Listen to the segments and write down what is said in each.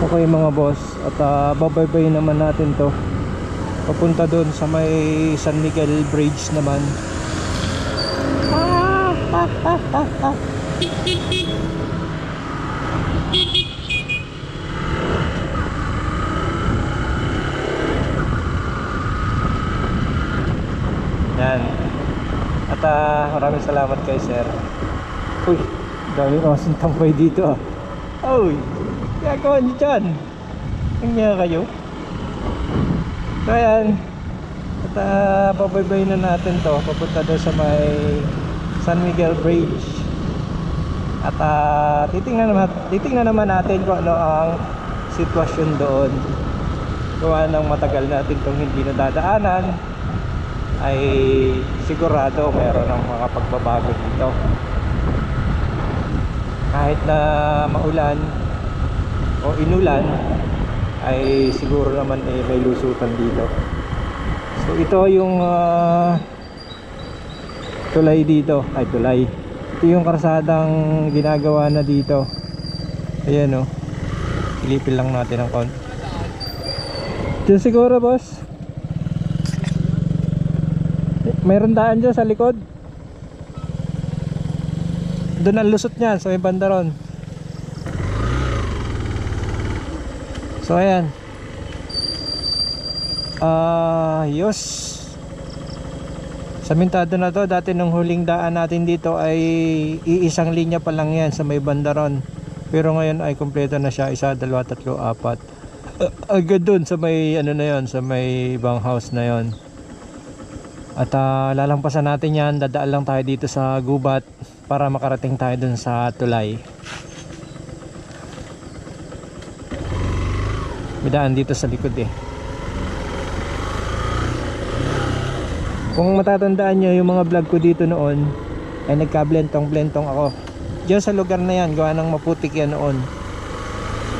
Okay mga boss. At uh, babaybay naman natin to. Papunta doon sa may San Miguel Bridge naman. Ah, ah, ah, ah, ah. Yan. At uh, maraming salamat kay sir. Uy, daming osong tambay dito ah gagawa niyo dyan. Nangyaya kayo. So ayan. At uh, pabaybay na natin to. Papunta doon sa may San Miguel Bridge. At uh, titingnan, naman, titingnan naman natin kung ano ang sitwasyon doon. Gawa ng matagal natin itong hindi nadadaanan ay sigurado meron ng mga pagbabago dito. Kahit na maulan o inulan ay siguro naman eh, may lusutan dito. So ito yung ah, tulay dito. Ay tulay. Ito yung karsadang ginagawa na dito. Ayan o ilipin lang natin ang konti. Diyan siguro boss. Mayroon daan dyan sa likod. Doon ang lusot niyan sa may banda ron So ayan. Ah, yos Samintado na to Dati nung huling daan natin dito ay Iisang linya pa lang yan sa may banda ron. Pero ngayon ay kumpleto na siya. Isa, dalawa, tatlo, apat. Ah, Agad dun sa may ano na yon Sa may bang house na yon at uh, lalampasan natin yan, dadaan lang tayo dito sa gubat para makarating tayo dun sa tulay. May daan dito sa likod eh. Kung matatandaan nyo yung mga vlog ko dito noon, ay nagka-blentong-blentong ako. Diyan sa lugar na yan, gawa ng maputik yan noon.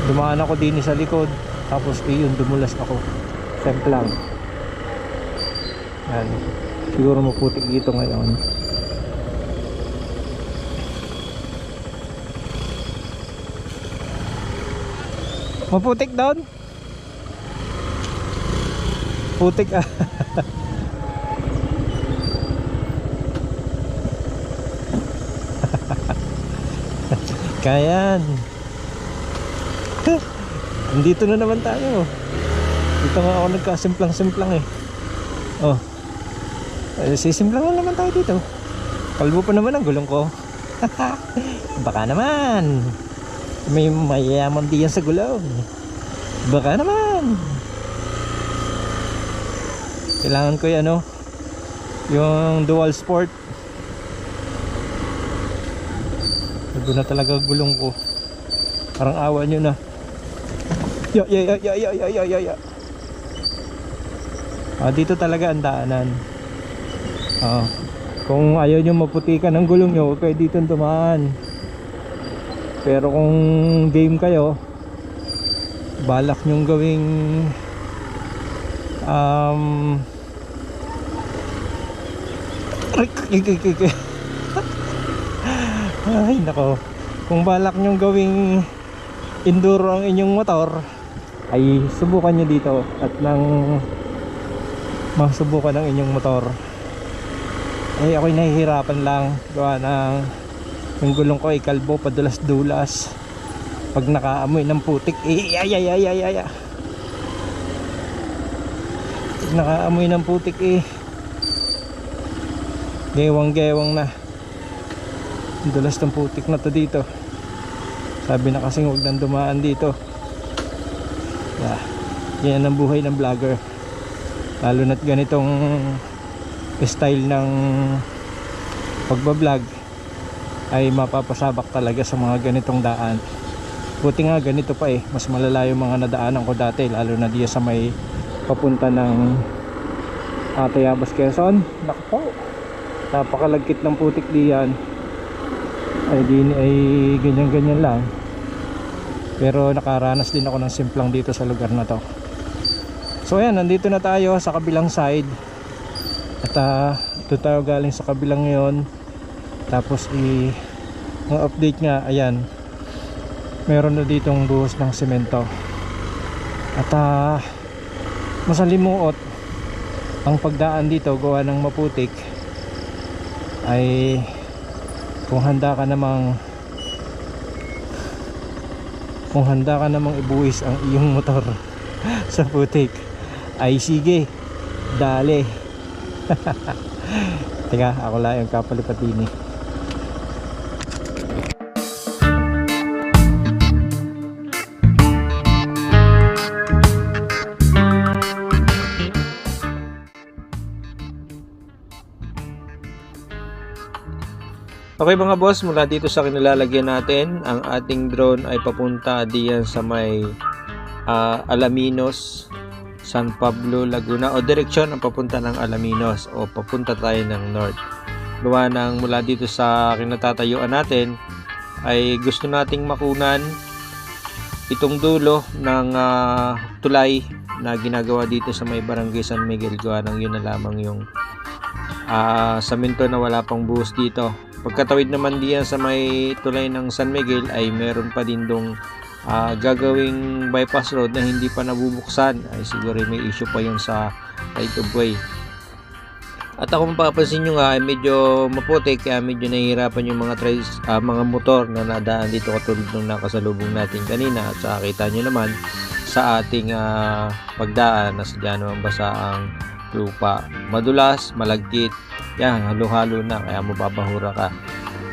Dumaan ako din sa likod, tapos iyon dumulas ako. Semplang. Yan. Siguro maputik dito ngayon. Maputik doon? Putik ah. Kayan. Andito na naman tayo. Dito nga ako nagkasimplang-simplang eh. Oh. Eh, Sisimplang lang naman tayo dito. Kalbo pa naman ang gulong ko. Baka naman. May mayayaman diyan sa gulong. Baka naman. Kailangan ko yung ano, yung dual sport. Ito na talaga gulong ko. Parang awa nyo na. Ya, ya, ya, ya, ya, ya, ya, ya, ya. Ah, dito talaga ang daanan. Ah, kung ayaw nyo maputikan ang gulong nyo, huwag kayo dito dumaan. Pero kung game kayo, balak nyong gawing um ay, nako. Kung balak nyong gawing enduro ang inyong motor ay subukan nyo dito at nang masubukan ang inyong motor. Eh ako'y nahihirapan lang. Gawa ng yung gulong ko ay kalbo padulas dulas pag nakaamoy ng putik eh ay ay ay ay ay ay. nakaamoy ng putik eh gewang gewang na. Dulas ng putik na to dito. Sabi na kasing huwag nang dumaan dito. Yeah. yan ang buhay ng vlogger. Lalo na't ganitong style ng pagbablog ay mapapasabak talaga sa mga ganitong daan. Buti nga ganito pa eh mas malala yung mga nadaanan ko dati lalo na diya sa may papunta ng uh, Tayabas Quezon. Naku po napakalagkit ng putik diyan ay di ay ganyan ganyan lang. Pero nakaranas din ako ng simplang dito sa lugar na to. So ayan nandito na tayo sa kabilang side. At uh, ito tayo galing sa kabilang ngayon tapos i ang update nga ayan. Meron na ditong buhos ng semento at ah, masalimuot ang pagdaan dito gawa ng maputik ay kung handa ka namang kung handa ka namang ibuwis ang iyong motor sa putik ay sige dale teka ako lang yung kapalipatini Okay mga boss, mula dito sa kinilalagyan natin, ang ating drone ay papunta diyan sa may ah, Alaminos, San Pablo, Laguna o direksyon ang papunta ng Alaminos o papunta tayo ng north. Gawa ng mula dito sa kinatatayuan natin ay gusto nating makunan itong dulo ng ah, tulay na ginagawa dito sa may barangay San Miguel gawa ng yun na lamang yung ah, saminto na wala pang buhos dito pagkatawid naman diyan sa may tulay ng San Miguel ay meron pa din dong ah, gagawing bypass road na hindi pa nabubuksan. Ay siguro may issue pa yun sa right of way. At ako mapapansin nyo nga ay medyo maputi kaya medyo nahihirapan yung mga tries, ah, mga motor na nadaan dito katulad nung nakasalubong natin kanina. At sa kita nyo naman sa ating ah, pagdaan na sadya naman basa ang lupa. Madulas, malagkit yan, halo-halo na kaya mababahura ka.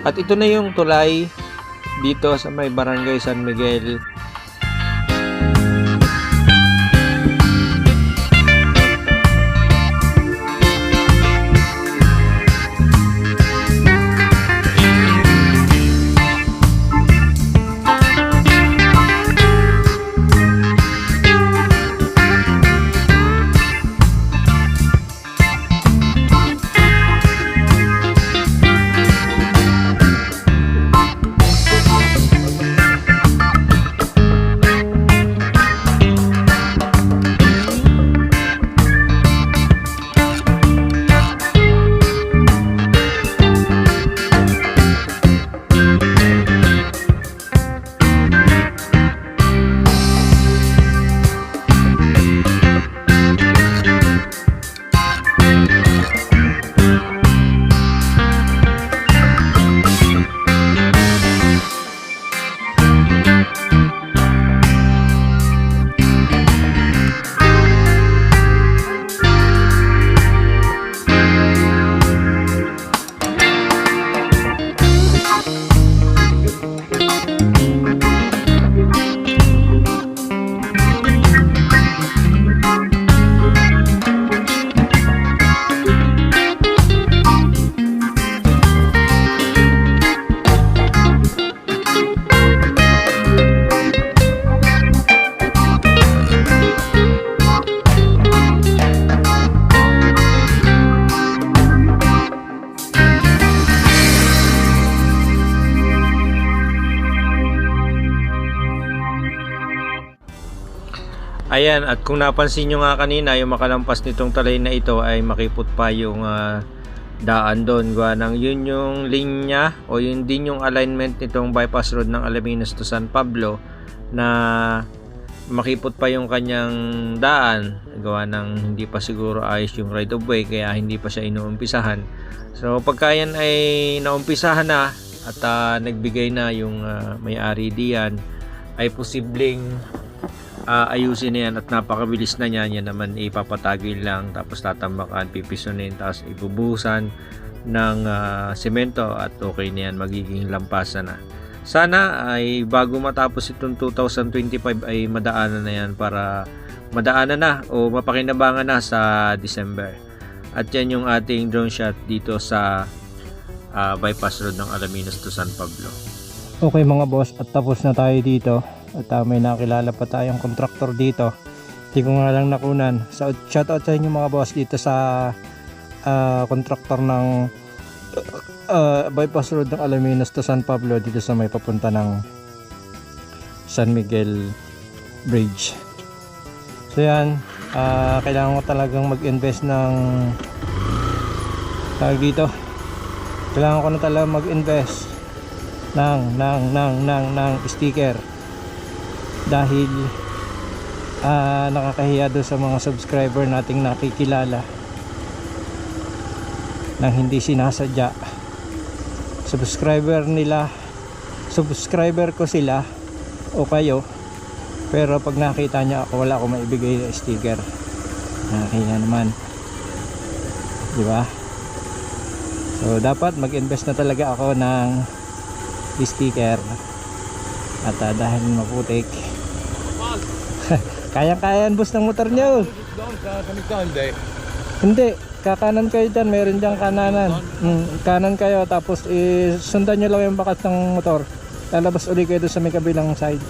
At ito na yung tulay dito sa may barangay San Miguel Ayan, at kung napansin nyo nga kanina, yung makalampas nitong talay na ito ay makipot pa yung ah, daan doon. Gawa ng yun yung linya o yun din yung alignment nitong bypass road ng Alaminos to San Pablo na makipot pa yung kanyang daan. Gawa ng hindi pa siguro ayos yung right of way kaya hindi pa siya inuumpisahan. So pagka yan ay naumpisahan na at ah, nagbigay na yung ah, may-ari diyan ay posibleng ah, ayusin na yan at napakabilis na niyan yan naman ipapatagil lang tapos tatambakan, pipisunin tapos ibubuhusan ng ah, semento at okay na yan magiging lampasan na. Sana ay bago matapos itong 2025 ay madaanan na yan para madaanan na o mapakinabangan na sa December. At yan yung ating drone shot dito sa ah, bypass road ng Alaminos to San Pablo. Okay mga boss at tapos na tayo dito at ah, may nakilala pa tayong contractor dito. Hindi ko nga lang nakunan. So shout out sa inyo mga boss dito sa ah, contractor ng ah, bypass road ng Alaminos to San Pablo dito sa may papunta ng San Miguel Bridge. So yan. Ah, kailangan ko talagang mag-invest ng tawag dito. Kailangan ko na talaga mag-invest ng ng ng ng ng sticker dahil ah, nakakahiya doon sa mga subscriber nating nakikilala nang hindi sinasadya. Subscriber nila subscriber ko sila o kayo pero pag nakita niya ako wala akong maibigay na sticker. Nakakahiya naman. Di ba? So dapat mag-invest na talaga ako ng sticker. At ah, dahil maputik kayang-kayaan bus ng motor niyo Doon sa hindi. kakanan kayo dyan meron dyan kananan mm, kanan kayo tapos eh, sundan nyo lang yung bakat ng motor lalabas uli kayo doon sa may kabilang side.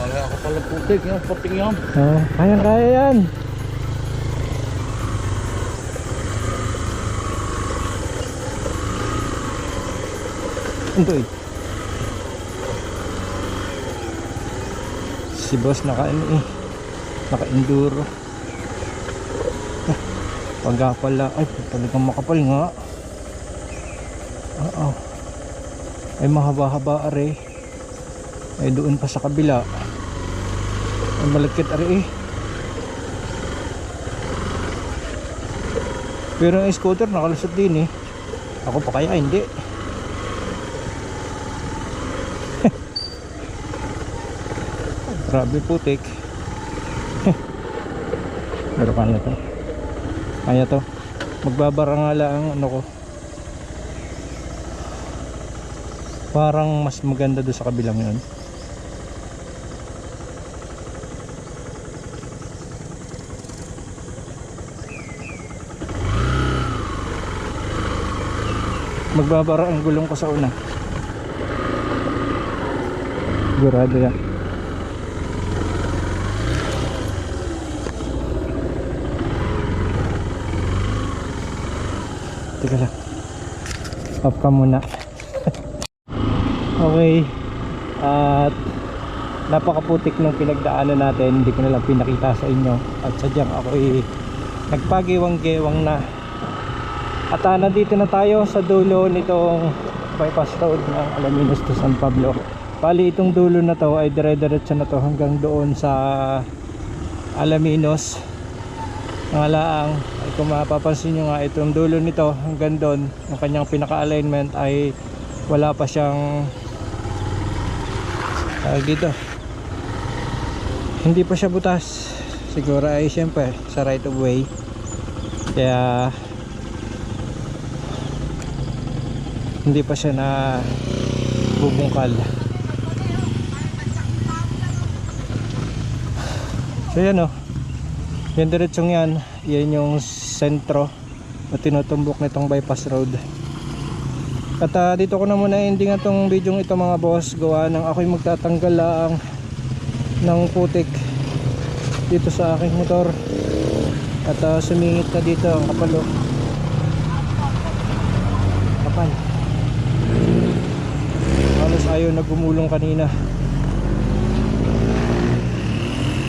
Wala ako pala putik, yung pating yan. oh, kayang kaya yan ito eh si boss naka ano eh naka enduro. Pagka pala. Ay talagang makapal nga. Oo ay mahaba-haba are. Ay doon pa sa kabila. Ay malagkit are eh. Pero ang scooter nakalusot din eh. Ako pa kaya hindi grabe putik. Pero kaya to. Kaya to. Magbabara ang ano ko. Parang mas maganda doon sa kabilang yun. Magbabara ang gulong ko sa una. Sigurado yan Teka lang. Off ka muna. okay. At napakaputik ng pinagdaanan natin. Hindi ko na lang pinakita sa inyo. At sadyang ako ay nagpagiwang-gewang na. At uh, nandito na tayo sa dulo nitong bypass road ng Alaminos to San Pablo. Bali itong dulo na to ay dire-diretso na to hanggang doon sa Alaminos nga laang ay kung mapapansin nyo nga itong dulo nito hanggang doon ang kanyang pinaka-alignment ay wala pa siyang tawag dito hindi pa siya butas. Siguro ay siyempre sa right of way. Kaya hindi pa siya na bubungkal. So yan o yung diretsong yan. Yan yung sentro na tinutumbok nitong bypass road. At ah, dito ko na muna ending itong video ito mga boss. Gawa ng ako'y magtatanggal lang ng putik dito sa aking motor. At ah, sumingit na dito ang kapalo kapal. Halos ayaw na gumulong kanina